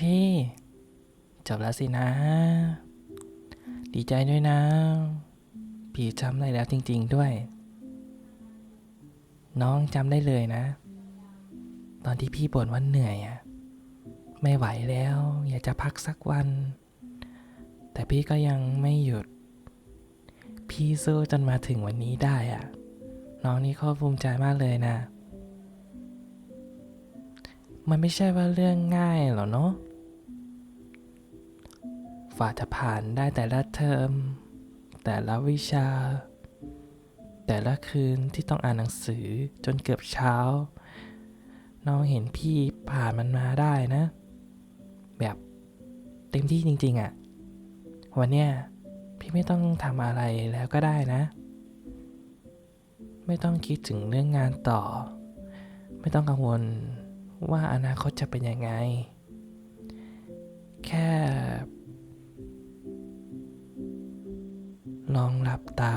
พี่ จบแล้วสินะ ดีใจด้วยนะ พี่จำได้แล้วจริง ๆด้วย น้องจำได้เลยนะ ตอนที่พี่บ่นว่าเหนื่อยอะไม่ไหวแล้ว อยากจะพักสักวัน แต่พี่ก็ยังไม่หยุด พี่สู้จนมาถึงวันนี้ได้อะน้องนี่ก็ภูมิใจมากเลยนะ มันไม่ใช่ว่าเรื่องง่ายหรอกเนาะฝ่าจะผ่านได้แต่ละเทอม แต่ละวิชา แต่ละคืนที่ต้องอ่านหนังสือจนเกือบเช้า น้องเห็นพี่ผ่านมันมาได้นะ แบบเต็มที่จริงๆอะ่ะ วันเนี้ยพี่ไม่ต้องทำอะไรแล้วก็ได้นะ ไม่ต้องคิดถึงเรื่องงานต่อ ไม่ต้องกังวล ว่าอนาคตจะเป็นยังไง แค่ ลองหลับตา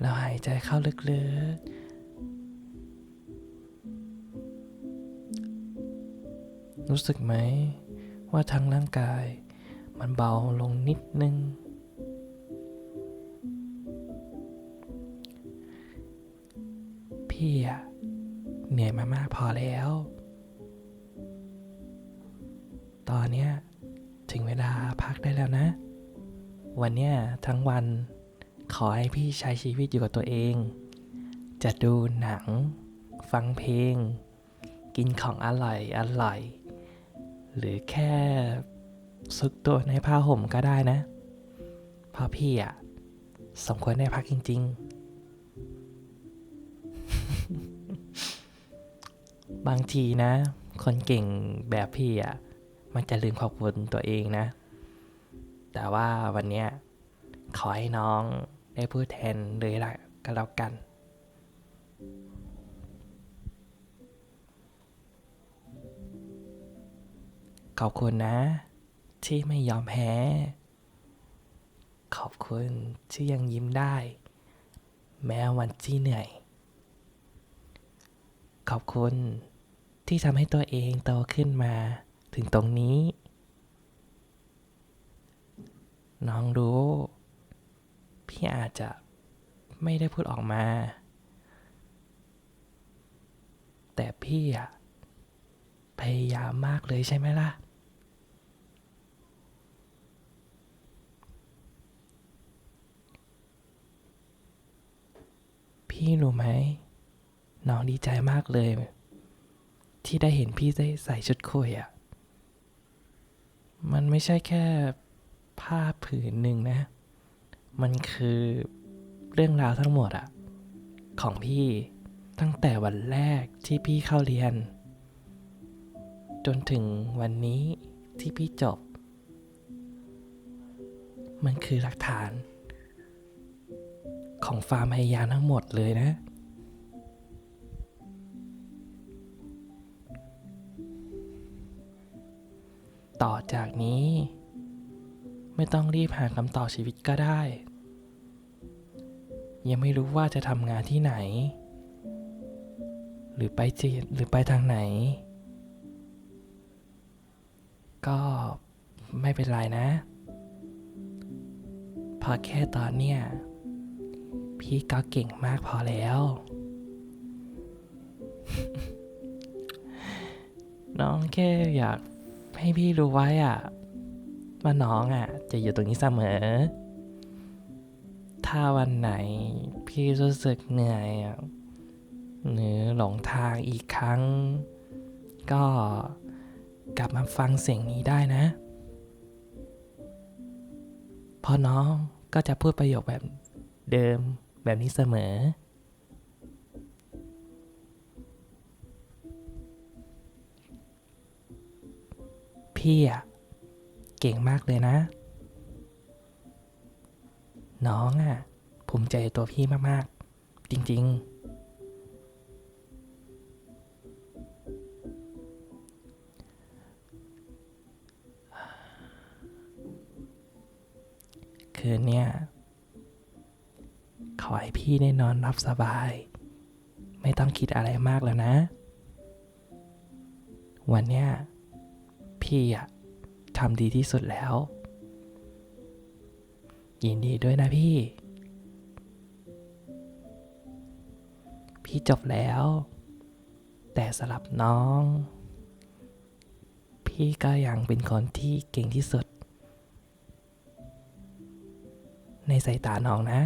แล้วหายใจเข้าลึกๆ รู้สึกไหม ว่าทั้งร่างกายมันเบาลงนิดนึงพี่อะ เหนื่อยมามากพอแล้ว ตอนเนี้ยถึงเวลาพักได้แล้วนะ วันเนี้ยทั้งวันขอให้พี่ใช้ชีวิตอยู่กับตัวเอง จะดูหนัง ฟังเพลง กินของอร่อยอร่อย หรือแค่ซุกตัวในผ้าห่มก็ได้นะเพราะพี่อะสมควรได้พักจริง ๆ บางทีนะ คนเก่งแบบพี่อะมันจะลืมขอบคุณตัวเองนะ แต่ว่าวันเนี้ยขอให้น้องได้พูดแทนเลยละก็แล้วกันขอบคุณนะ ที่ไม่ยอมแพ้ ขอบคุณที่ยังยิ้มได้ แม้วันที่เหนื่อย ขอบคุณ ที่ทำให้ตัวเองโตขึ้นมาถึงตรงนี้ น้องรู้ พี่อาจจะไม่ได้พูดออกมา แต่พี่อะพยายามมากเลยใช่ไหมล่ะ พี่รู้ไหม น้องดีใจมากเลย ที่ได้เห็นพี่ได้ใส่ชุดคุยอะมันไม่ใช่แค่ผ้าผืนหนึ่งนะ มันคือเรื่องราวทั้งหมดอะของพี่ตั้งแต่วันแรกที่พี่เข้าเรียน จนถึงวันนี้ที่พี่จบ มันคือหลักฐาน ของความพยายามทั้งหมดเลยนะ ต่อจากนี้ ไม่ต้องรีบหาคำตอบชีวิตก็ได้ ยังไม่รู้ว่าจะทำงานที่ไหน หรือไปจีหรือไปทางไหน ก็ไม่เป็นไรนะพราะแค่ตอนเนี้ยพี่ก็เก่งมากพอแล้ว น้องแค่อยาก ให้พี่รู้ไว้อะว่าน้องอะ จะอยู่ตรงนี้เสมอ ถ้าวันไหนพี่รู้สึกเหนื่อยอะหรือหลงทางอีกครั้ง ก็กลับมาฟังเสียงนี้ได้นะพราะน้องก็จะพูดประโยคแบบเดิมแบบนี้เสมอ พี่อะเก่งมากเลยนะ น้องอะภูมิใจตัวพี่มากๆ จริง ๆ คืนเนี้ยขอให้พี่ได้นอนรับสบาย ไม่ต้องคิดอะไรมากแล้วนะ วันเนี้ย พี่อะทำดีที่สุดแล้ว ยินดีด้วยนะพี่ พี่จบแล้ว แต่สำหรับน้อง พี่ก็ยังเป็นคนที่เก่งที่สุด ในสายตาน้องนะ